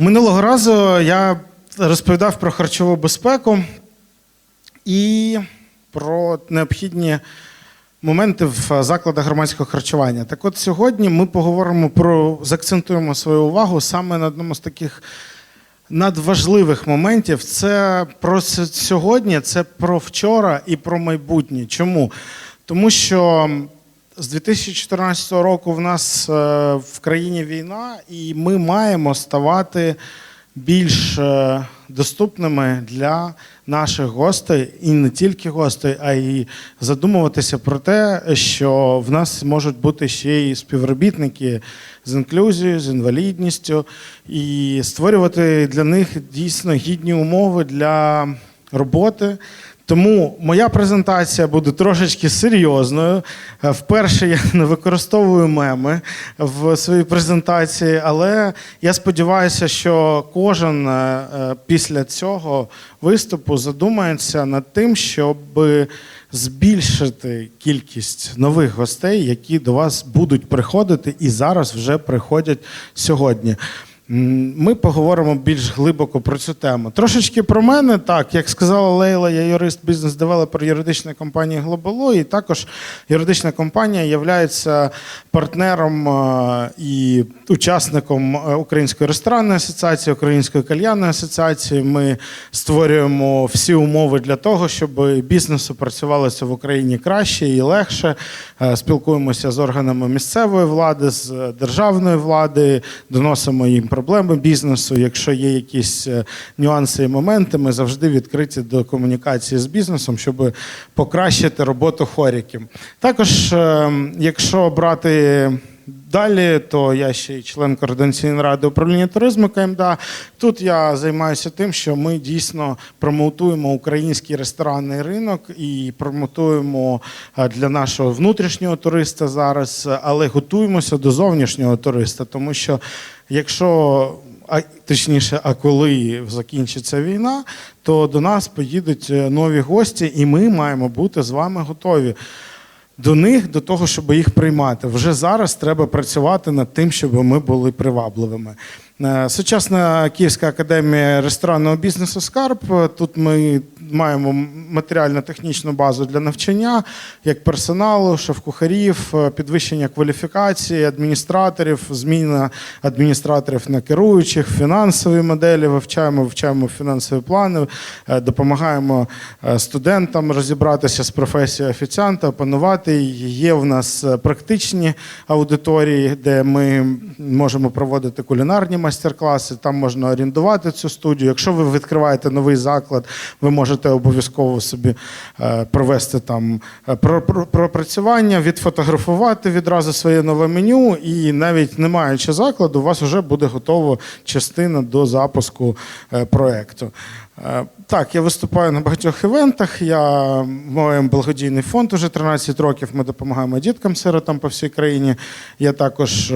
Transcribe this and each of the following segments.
Минулого разу я розповідав про харчову безпеку і про необхідні моменти в закладах громадського харчування. Так от сьогодні ми поговоримо про закцентуємо свою увагу саме на одному з таких надважливих моментів. Це про сьогодні, це про вчора і про майбутнє. Чому? Тому що з 2014 року в нас е, в країні війна, і ми маємо ставати більш е, доступними для наших гостей, і не тільки гостей, а й задумуватися про те, що в нас можуть бути ще й співробітники з інклюзією, з інвалідністю, і створювати для них дійсно гідні умови для роботи. Тому моя презентація буде трошечки серйозною. Е, Вперше я не використовую меми в своїй презентації, але я сподіваюся, що кожен е, е, після цього виступу задумається над тим, щоб збільшити кількість нових гостей, які до вас будуть приходити і зараз вже приходять сьогодні. Ми поговоримо більш глибоко про цю тему. Трошечки про мене, так, як сказала Лейла, я юрист, бізнес-девелопер юридичної компанії Глобало, і також юридична компанія є партнером е, і учасником е, Української ресторанної асоціації, Української кальянної асоціації. Ми створюємо всі умови для того, щоб бізнесу працювалося в Україні краще і легше. Е, Спілкуємося з органами місцевої влади, з державної влади, доносимо їм проблеми бізнесу. Якщо є якісь е, нюанси і моменти, ми завжди відкриті до комунікації з бізнесом, щоб покращити роботу хоріків. Також, е, якщо брати Далі, то я ще й член координаційної ради управління туризму КМДА. Тут я займаюся тим, що ми дійсно промоутуємо український ресторанний ринок і промоутуємо е, для нашого внутрішнього туриста зараз, але готуємося до зовнішнього туриста, тому що якщо а точніше, а коли закінчиться війна, то до нас поїдуть е, нові гості, і ми маємо бути з вами готові до них, до того, щоб їх приймати. Вже зараз треба працювати над тим, щоб ми були привабливими. Е, Сучасна Київська академія ресторанного бізнесу Скарб. Тут ми маємо матеріально-технічну базу для навчання, як персоналу, шеф-кухарів, е, підвищення кваліфікації, адміністраторів, зміна адміністраторів на керуючих, фінансові моделі вивчаємо, вивчаємо фінансові плани, е, допомагаємо е, студентам розібратися з професією офіціанта, опанувати. Є в нас практичні аудиторії, де ми можемо проводити кулінарні майстер-класи. Там можна орендувати цю студію. Якщо ви відкриваєте новий заклад, ви можете обов'язково собі е, провести там е, про- про- пропрацювання, відфотографувати відразу своє нове меню, і навіть не маючи закладу, у вас вже буде готова частина до запуску е, проекту. Е, Так, я виступаю на багатьох івентах. Я маю благодійний фонд уже 13 років. Ми допомагаємо діткам сиротам по всій країні. Я також.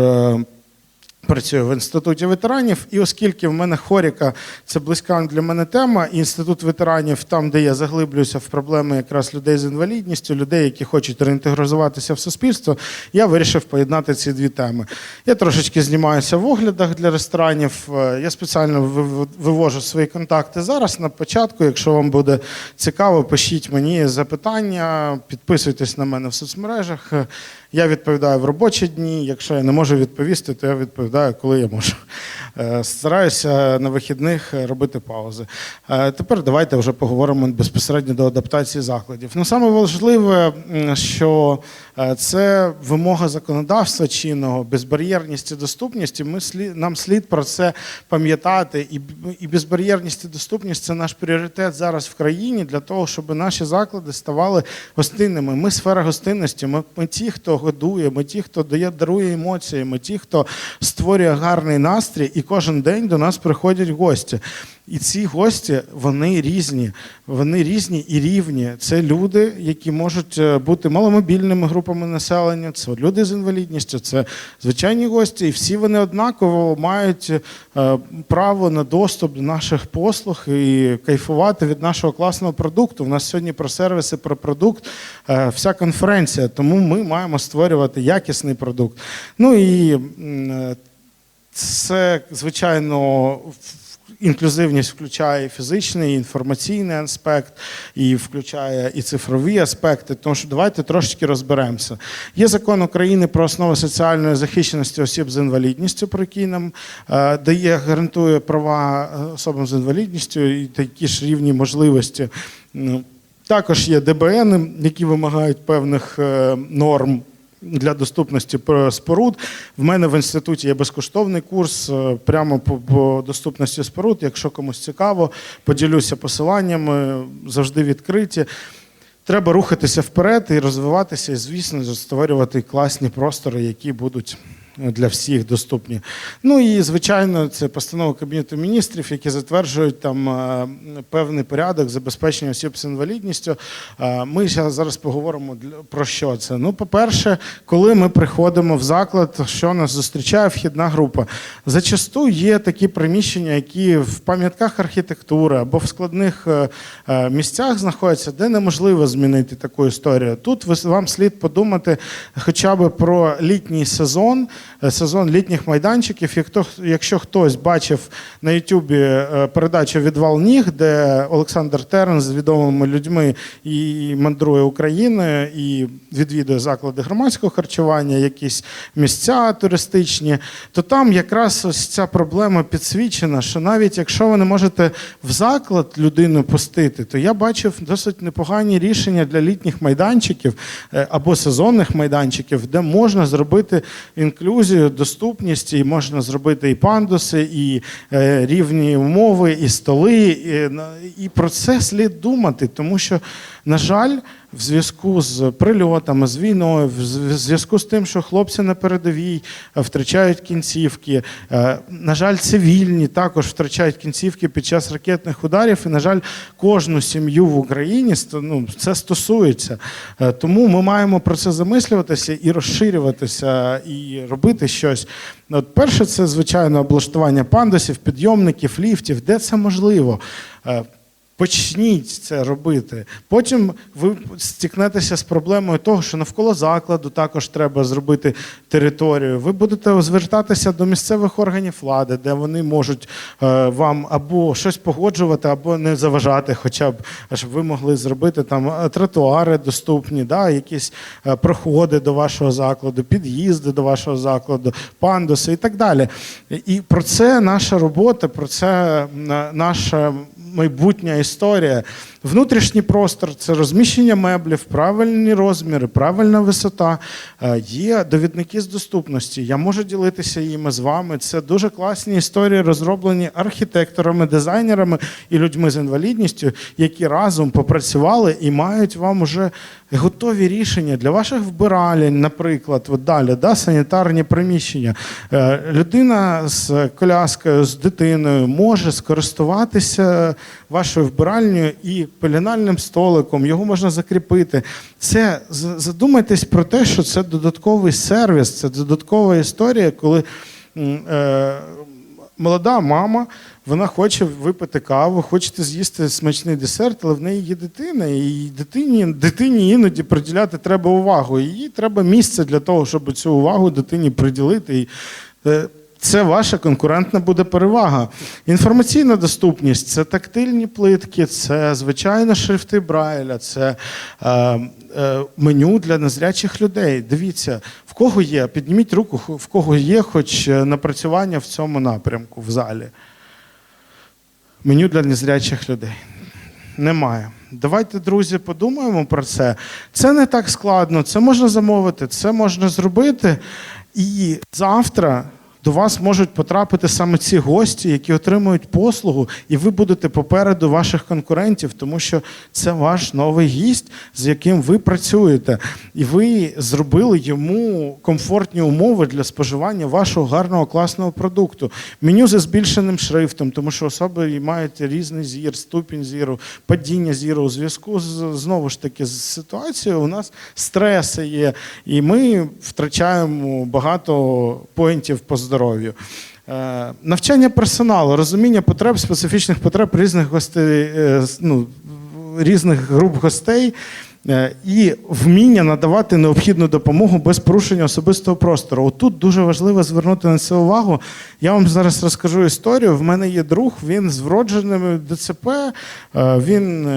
Працюю в інституті ветеранів, і оскільки в мене хоріка це близька для мене тема, інститут ветеранів, там, де я заглиблююся в проблеми якраз людей з інвалідністю, людей, які хочуть реінтегризуватися в суспільство, я вирішив поєднати ці дві теми. Я трошечки знімаюся в оглядах для ресторанів. е, Я спеціально вивожу свої контакти зараз. На початку, якщо вам буде цікаво, пишіть мені запитання, підписуйтесь на мене в соцмережах. Я відповідаю в робочі дні. Якщо я не можу відповісти, то я відповідаю, коли я можу. Е, Стараюся на вихідних е, робити паузи. Е, Тепер давайте вже поговоримо безпосередньо до адаптації закладів. Ну, саме важливе, що це вимога законодавства чинного, безбар'єрність і доступність. І ми нам слід про це пам'ятати. І, і безбар'єрність і доступність це наш пріоритет зараз в країні для того, щоб наші заклади ставали гостинними. Ми сфера гостинності. Ми, ми ті, хто годує, ми ті, хто дає дарує емоції, ми ті, хто створює гарний настрій, і кожен день до нас приходять гості. І ці гості вони різні, вони різні і рівні. Це люди, які можуть е, бути маломобільними групами населення, це люди з інвалідністю, це звичайні гості, і всі вони однаково мають е, право на доступ до наших послуг і кайфувати від нашого класного продукту. У нас сьогодні про сервіси, про продукт, е, вся конференція. Тому ми маємо створювати якісний продукт. Ну і Це, звичайно, в- інклюзивність включає фізичний, і інформаційний аспект, і включає і цифрові аспекти. Тому що давайте трошечки розберемося. Є закон України про основи соціальної захищеності осіб з інвалідністю, про який нам е, дає, гарантує права е, особам з інвалідністю і такі ж рівні можливості. Також є ДБН, які вимагають певних е, норм для доступності споруд. В мене в інституті є безкоштовний курс е, прямо по, по доступності споруд. Якщо комусь цікаво, поділюся посиланнями, завжди відкриті. Треба рухатися вперед і розвиватися, і, звісно, створювати класні простори, які будуть для всіх доступні. Ну і звичайно, це постанова Кабінету міністрів, які затверджують там е, певний порядок забезпечення осіб з інвалідністю. Е, Ми зараз поговоримо про що це. Ну, по-перше, коли ми приходимо в заклад, що нас зустрічає вхідна група. Зачасту є такі приміщення, які в пам'ятках архітектури або в складних е, місцях знаходяться, де неможливо змінити таку історію. Тут вам слід подумати хоча б про літній сезон, сезон літніх майданчиків. Якщо хтось бачив на Ютубі е, передачу Відвал ніг, де Олександр Терен з відомими людьми і мандрує Україною і відвідує заклади громадського харчування, якісь місця туристичні, то там якраз ось ця проблема підсвічена, що навіть якщо ви не можете в заклад людину пустити, то я бачив досить непогані рішення для літніх майданчиків е, або сезонних майданчиків, де можна зробити інклюзію, доступність, і можна зробити і пандуси, і е, рівні умови, і столи. На- і про це слід думати, тому що, на жаль, в зв'язку з прильотами, з війною, в зв'язку з тим, що хлопці на передовій е, втрачають кінцівки. е, На жаль, цивільні також втрачають кінцівки під час ракетних ударів. І, на жаль, кожну сім'ю в Україні ну, це стосується. Е, Тому ми маємо про це замислюватися і розширюватися, і робити щось. От перше, це звичайно облаштування пандусів, підйомників, ліфтів, де це можливо. Почніть це робити. Потім ви стикнетеся з проблемою того, що навколо закладу також треба зробити територію. Ви будете звертатися до місцевих органів влади, де вони можуть е, вам або щось погоджувати, або не заважати, хоча б щоб ви могли зробити там е, тротуари доступні, да, якісь е, проходи до вашого закладу, під'їзди до вашого закладу, пандуси і так далі. І про це наша робота, про це наша майбутня історія. Внутрішній простор це розміщення меблів, правильні розміри, правильна висота. Е, Є довідники з доступності. Я можу ділитися їми з вами. Це дуже класні історії, розроблені архітекторами, дизайнерами і людьми з інвалідністю, які разом попрацювали і мають вам уже готові рішення для ваших вбиралень, наприклад, от далі, да, санітарні приміщення. Е, Людина з коляскою, з дитиною може скористуватися вашою вбиральнею і пеленальним столиком, його можна закріпити. Це задумайтесь про те, що це додатковий сервіс, це додаткова історія, коли е, молода мама. Вона хоче випити каву, хочете з'їсти смачний десерт, але в неї є дитина, і дитині, дитині іноді приділяти треба увагу. І Їй треба місце для того, щоб цю увагу дитині приділити. І, е, це ваша конкурентна буде перевага. Інформаційна доступність це тактильні плитки, це звичайно шрифти Брайля, це е, е, меню для незрячих людей. Дивіться, в кого є, підніміть руку, в кого є хоч е, напрацювання в цьому напрямку в залі. Меню для незрячих людей. Немає. Давайте, друзі, подумаємо про це. Це не так складно, це можна замовити, це можна зробити. І завтра до вас можуть потрапити саме ці гості, які отримують послугу, і ви будете попереду ваших конкурентів, тому що це ваш новий гість, з яким ви працюєте, і ви зробили йому комфортні умови для споживання вашого гарного класного продукту. Меню зі збільшеним шрифтом, тому що особи мають різний зір, ступінь зіру, падіння зіру. У зв'язку з знову ж таки з ситуацією у нас стреси є, і ми втрачаємо багато поінтів по здоров'ю. Е, Навчання персоналу, розуміння потреб, специфічних потреб різних гостей, е, ну, різних груп гостей. е, і вміння надавати необхідну допомогу без порушення особистого простору. Отут дуже важливо звернути на це увагу. Я вам зараз розкажу історію. В мене є друг, він з вродженими ДЦП, він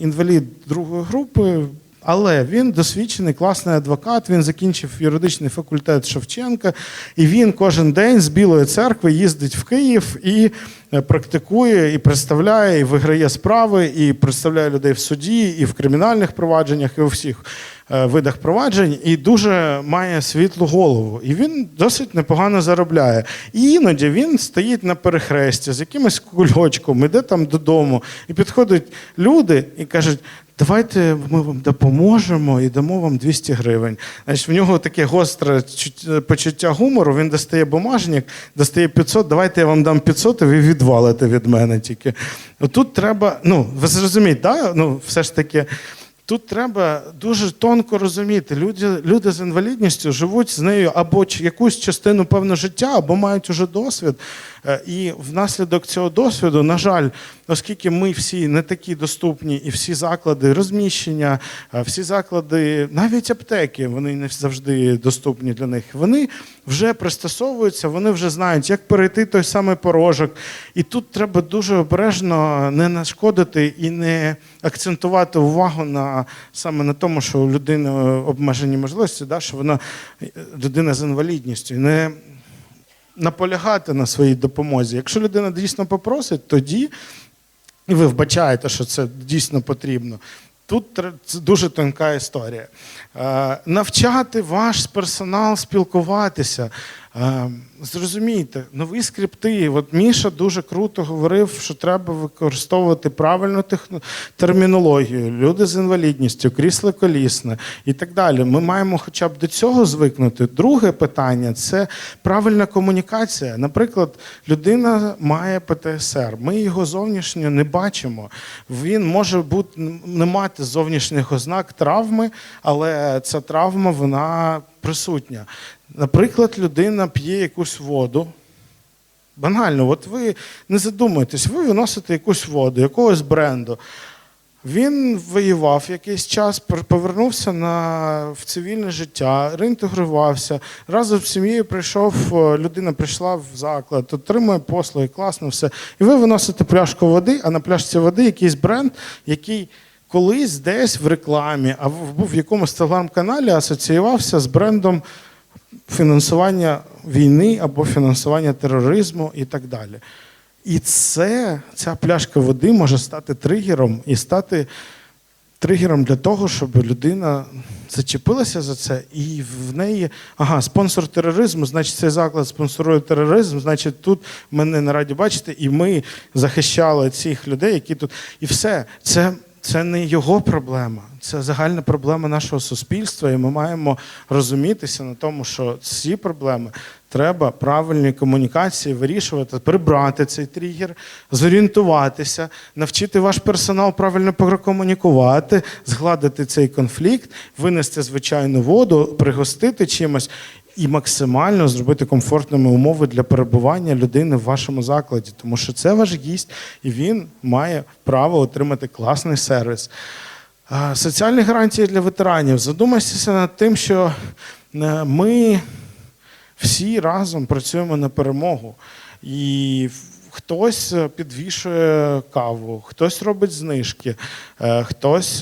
інвалід другої групи. Але він досвідчений, класний адвокат. Він закінчив юридичний факультет Шевченка, і він кожен день з Білої церкви їздить в Київ і е, практикує, і представляє, і виграє справи, і представляє людей в суді, і в кримінальних провадженнях, і у всіх е, видах проваджень, і дуже має світлу голову. І він досить непогано заробляє. І іноді він стоїть на перехресті з якимось кульочком, іде там додому, і підходять люди і кажуть. Давайте ми вам допоможемо і дамо вам 200 гривень. Значить, в нього таке гостре почуття гумору. Він достає бумажник, достає 500, давайте я вам дам 500, і ви відвалите від мене тільки. Тут треба, ну, ви зрозумієте, да? ну, все ж таки. Тут треба дуже тонко розуміти. Люди, люди з інвалідністю живуть з нею або якусь частину певного життя, або мають уже досвід. Е, І внаслідок цього досвіду, на жаль, оскільки ми всі не такі доступні, і всі заклади розміщення, е, всі заклади, навіть аптеки, вони не завжди доступні для них. Вони вже пристосовуються, вони вже знають, як перейти той самий порожок. І тут треба дуже обережно не нашкодити і не акцентувати увагу на саме на тому, що у людини обмежені можливості, да, що вона е, людина з інвалідністю. Не наполягати на своїй допомозі. Якщо людина дійсно попросить, тоді і ви вбачаєте, що це дійсно потрібно. Тут це дуже тонка історія. Е, навчати ваш персонал спілкуватися. Е, зрозумійте, нові скрипти. От Міша дуже круто говорив, що треба використовувати правильну техно- термінологію, люди з інвалідністю, крісло колісне і так далі. Ми маємо хоча б до цього звикнути. Друге питання це правильна комунікація. Наприклад, людина має ПТСР. Ми його зовнішньо не бачимо. Він може бути не мати зовнішніх ознак травми, але ця травма вона присутня. Наприклад, людина п'є якусь воду. Банально, от ви не задумуєтесь, ви виносите якусь воду, якогось бренду. Він воював якийсь час, повернувся на, в цивільне життя, реінтегрувався. Разом з сім'єю прийшов, е, людина прийшла в заклад, отримує послуги, класно все. І ви виносите пляшку води, а на пляшці води якийсь бренд, який колись десь в рекламі або в якомусь телеграм-каналі асоціювався з брендом фінансування війни або фінансування тероризму і так далі. І це, ця пляшка води може стати тригером і стати тригером для того, щоб людина зачепилася за це, і в неї ага, спонсор тероризму, значить, цей заклад спонсорує тероризм, значить, тут мене не раді бачити, і ми захищали цих людей, які тут. І все. Це, це не його проблема, це загальна проблема нашого суспільства, і ми маємо розумітися на тому, що ці проблеми треба правильній комунікації вирішувати, прибрати цей тригер, зорієнтуватися, навчити ваш персонал правильно прокомунікувати, згладити цей конфлікт, винести звичайну воду, пригостити чимось. І максимально зробити комфортними умови для перебування людини в вашому закладі, тому що це ваш гість, і він має право отримати класний сервіс. Соціальні гарантії для ветеранів. Задумайтеся над тим, що е, ми всі разом працюємо на перемогу. І хтось е, підвішує каву, хтось робить знижки, е, хтось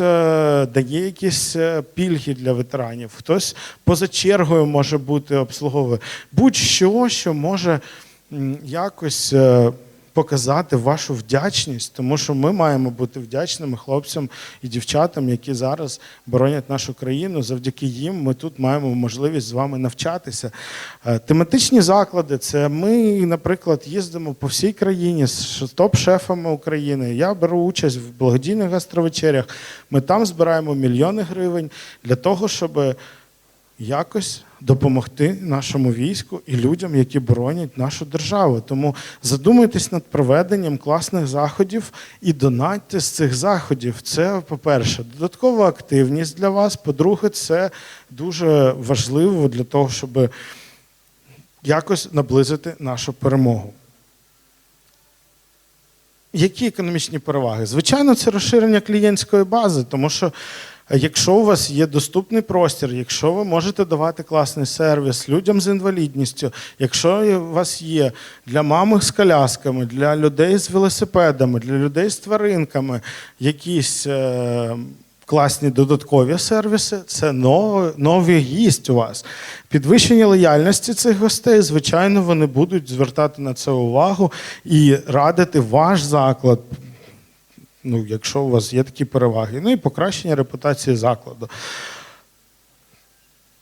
дає якісь пільги для ветеранів, хтось поза чергою може бути обслуговує. Будь-що, що може якось. Показати вашу вдячність, тому що ми маємо бути вдячними хлопцям і дівчатам, які зараз боронять нашу країну. Завдяки їм ми тут маємо можливість з вами навчатися. Е, Тематичні заклади це ми, наприклад, їздимо по всій країні з топ-шефами України. Я беру участь в благодійних гастровечерях. Ми там збираємо мільйони гривень для того, щоб якось допомогти нашому війську і людям, які боронять нашу державу. Тому задумайтесь над проведенням класних заходів і донатьте з цих заходів. Це, по-перше, додаткова активність для вас. По-друге, це дуже важливо для того, щоб якось наблизити нашу перемогу. які економічні переваги? Звичайно, це розширення клієнтської бази, тому що якщо у вас є доступний простір, якщо ви можете давати класний сервіс людям з інвалідністю, якщо у вас є для мами з колясками, для людей з велосипедами, для людей з тваринками якісь. Е- Класні додаткові сервіси це нові, нові гість у вас. Підвищення лояльності цих гостей, звичайно, вони будуть звертати на це увагу і радити ваш заклад, ну, якщо у вас є такі переваги. Ну і покращення репутації закладу.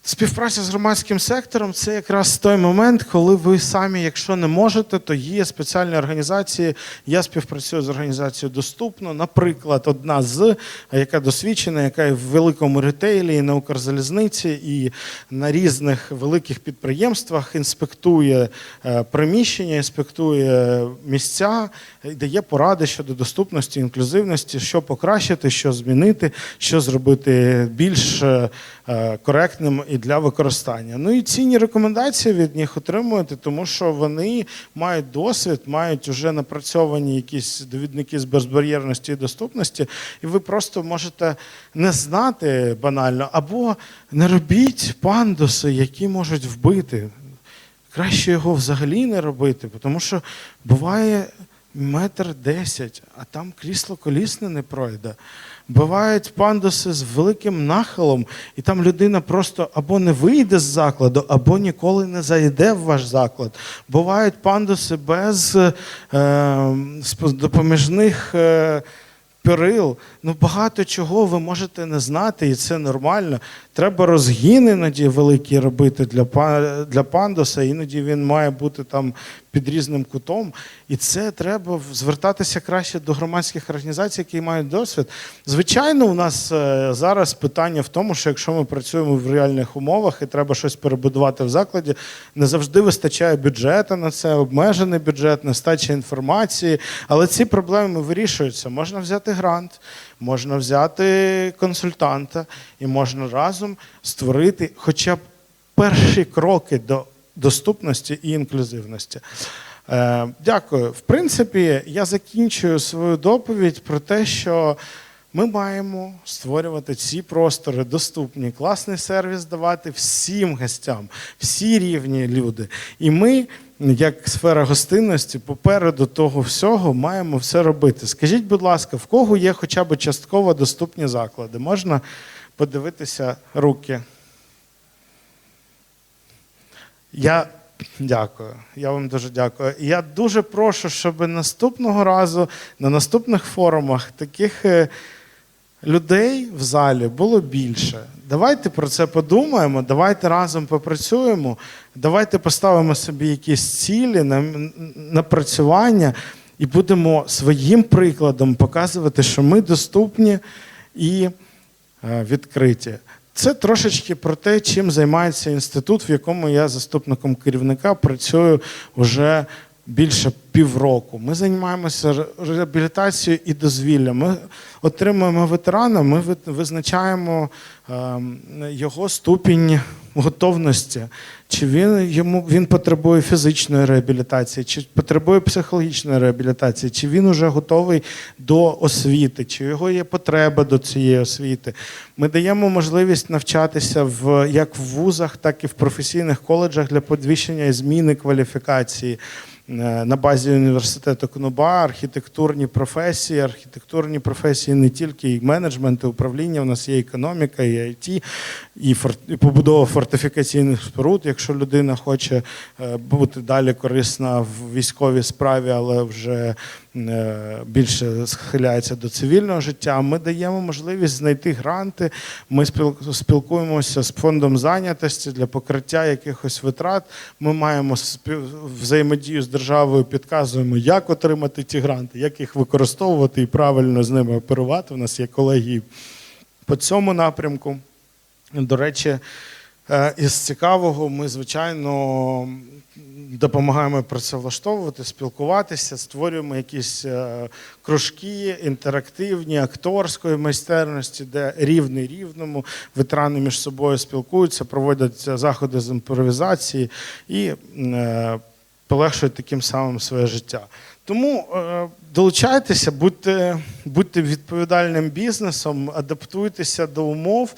Співпраця з громадським сектором це якраз той момент, коли ви самі, якщо не можете, то є спеціальні організації. Я співпрацюю з організацією доступно. Наприклад, одна з яка досвідчена, яка і в великому ретейлі, і на Укрзалізниці, і на різних великих підприємствах інспектує е, приміщення, інспектує місця, дає поради щодо доступності, інклюзивності, що покращити, що змінити, що зробити більш е, е, коректним і для використання. Ну і цінні рекомендації від них отримуєте, тому що вони мають досвід, мають вже напрацьовані якісь довідники з безбар'єрності і доступності, і ви просто можете не знати банально, або не робіть пандуси, які можуть вбити. Краще його взагалі не робити, тому що буває метр десять, а там крісло колісне не пройде. Бувають пандуси з великим нахилом, і там людина просто або не вийде з закладу, або ніколи не зайде в ваш заклад. Бувають пандуси без е, допоміжних. Е, перил, ну багато чого ви можете не знати, і це нормально. Треба розгін іноді великий робити для пандуса, іноді він має бути там під різним кутом. І це треба звертатися краще до громадських організацій, які мають досвід. Звичайно, у нас е, зараз питання в тому, що якщо ми працюємо в реальних умовах і треба щось перебудувати в закладі, не завжди вистачає бюджету на це, обмежений бюджет, нестача інформації. Але ці проблеми вирішуються. Можна взяти грант, можна взяти консультанта і можна разом створити хоча б перші кроки до доступності і інклюзивності. Е, Дякую. В принципі, я закінчую свою доповідь про те, що ми маємо створювати ці простори доступні, класний сервіс давати всім гостям, всі рівні люди. І ми, як сфера гостинності, попереду того всього маємо все робити. Скажіть, будь ласка, в кого є хоча б частково доступні заклади? Можна подивитися руки? Я дякую. Я вам дуже дякую. І Я дуже прошу, щоб наступного разу на наступних форумах таких е, людей в залі було більше. Давайте про це подумаємо, давайте разом попрацюємо, давайте поставимо собі якісь цілі, на- напрацювання і будемо своїм прикладом показувати, що ми доступні і е, відкриті. Це трошечки про те, чим займається інститут, в якому я заступником керівника працюю вже більше півроку. Ми займаємося ре- реабілітацією і дозвіллям. Ми отримуємо ветерана, ми визначаємо ем, його ступінь готовності. Чи він йому він потребує фізичної реабілітації, чи потребує психологічної реабілітації, чи він уже готовий до освіти, чи його є потреба до цієї освіти. Ми даємо можливість навчатися в як в вузах, так і в професійних коледжах для підвищення і зміни кваліфікації. Е, На базі університету КНУБА, архітектурні професії, архітектурні професії не тільки і менеджмент, і управління. У нас є економіка, і IT, і, побудова фортифікаційних споруд. Якщо людина хоче е, бути далі корисна в військовій справі, але вже більше схиляється до цивільного життя, ми даємо можливість знайти гранти. Ми спілкуємося з фондом зайнятості для покриття якихось витрат. Ми маємо взаємодію з державою, підказуємо, як отримати ті гранти, як їх використовувати і правильно з ними оперувати. У нас є колегії по цьому напрямку. До речі, е, із цікавого ми, звичайно, допомагаємо працевлаштовувати, спілкуватися, створюємо якісь е, кружки інтерактивні, акторської майстерності, де рівний рівному, ветерани між собою спілкуються, проводять заходи з імпровізації і е, полегшують таким самим своє життя. Тому е, долучайтеся, будьте, будьте відповідальним бізнесом, адаптуйтеся до умов,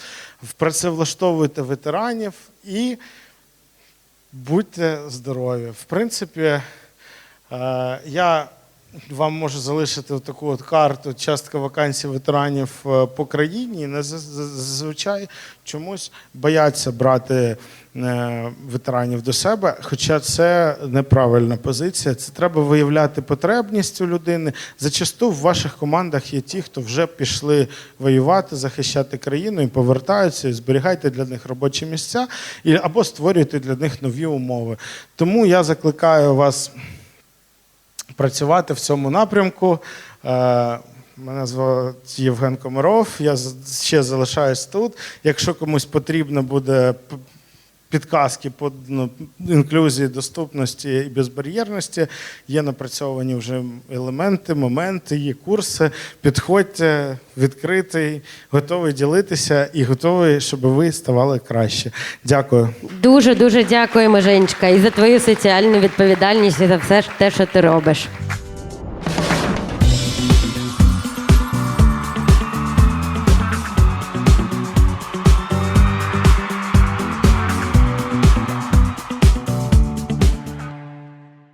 працевлаштовуйте ветеранів і будьте здорові. В принципі, е, я вам можу залишити таку от карту частка вакансій ветеранів е, по країні. Не заз- заз- зазвичай чомусь бояться брати е, ветеранів до себе, хоча це неправильна позиція. Це треба виявляти потребність у людини. Зачасту в ваших командах є ті, хто вже пішли воювати, захищати країну і повертаються, і зберігайте для них робочі місця і або створюйте для них нові умови. Тому я закликаю вас працювати в цьому напрямку. Е, Мене звати Євген Комаров. Я ще залишаюсь тут. Якщо комусь потрібно буде підказки по ну, інклюзії, доступності і безбар'єрності, є напрацьовані вже елементи, моменти, є курси. Підходьте, відкритий, готовий ділитися і готовий, щоб ви ставали краще. Дякую. Дуже дуже дякуємо, Женечка, і за твою соціальну відповідальність, і за все те, що ти робиш.